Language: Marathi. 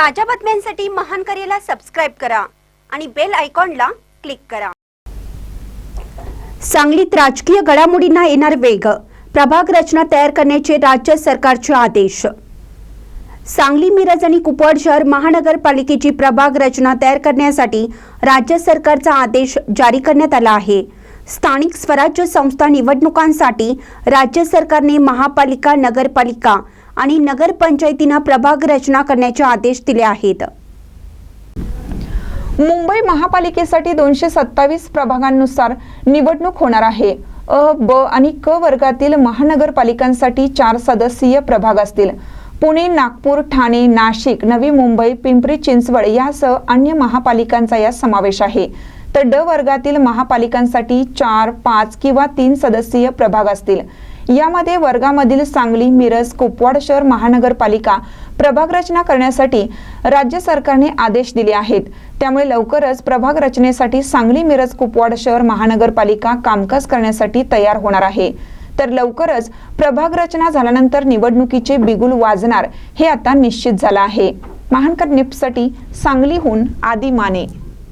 ताज्या बातम्यांसाठी महान करेला सबस्क्राईब करा आणि बेल आयकॉनला क्लिक करा. सांगलीत राजकीय घडामोडींना येणार वेग. प्रभाग रचना तयार करण्याचे राज्य सरकारचे आदेश. सांगली मिरज आणि कुपवाड शहर महानगरपालिकेची प्रभाग रचना तयार करण्यासाठी राज्य सरकारचा आदेश जारी करण्यात आला आहे. स्थानिक स्वराज्य संस्था निवडणुकांसाठी राज्य सरकारने महापालिका नगरपालिका आणि नगरपंचायतींना प्रभाग रचना करण्याचे आदेश दिले आहेत. मुंबई महापालिकेसाठी दोनशे सत्तावीस प्रभागांनुसार निवडणूक होणार आहे. अ ब आणि क वर्गातील महानगरपालिकांसाठी चार सदस्यीय प्रभाग असतील. पुणे नागपूर ठाणे नाशिक नवी मुंबई पिंपरी चिंचवड यासह अन्य महापालिकांचा यात समावेश आहे. तर ड वर्गातील महापालिकांसाठी चार पाच किंवा तीन सदस्यीय प्रभाग असतील. यामध्ये वर्गामधील सांगली मिरज कुपवाड शहर महानगरपालिका प्रभाग रचना करण्यासाठी राज्य सरकारने आदेश दिले आहेत. त्यामुळे लवकरच प्रभाग रचनेसाठी सांगली मिरज कुपवाड शहर महानगरपालिका कामकाज करण्यासाठी तयार होणार आहे. तर लवकरच प्रभाग रचना झाल्यानंतर निवडणुकीचे बिगुल वाजणार हे आता निश्चित झालं आहे. महानकर निप्ससाठी सांगलीहून आदी माने.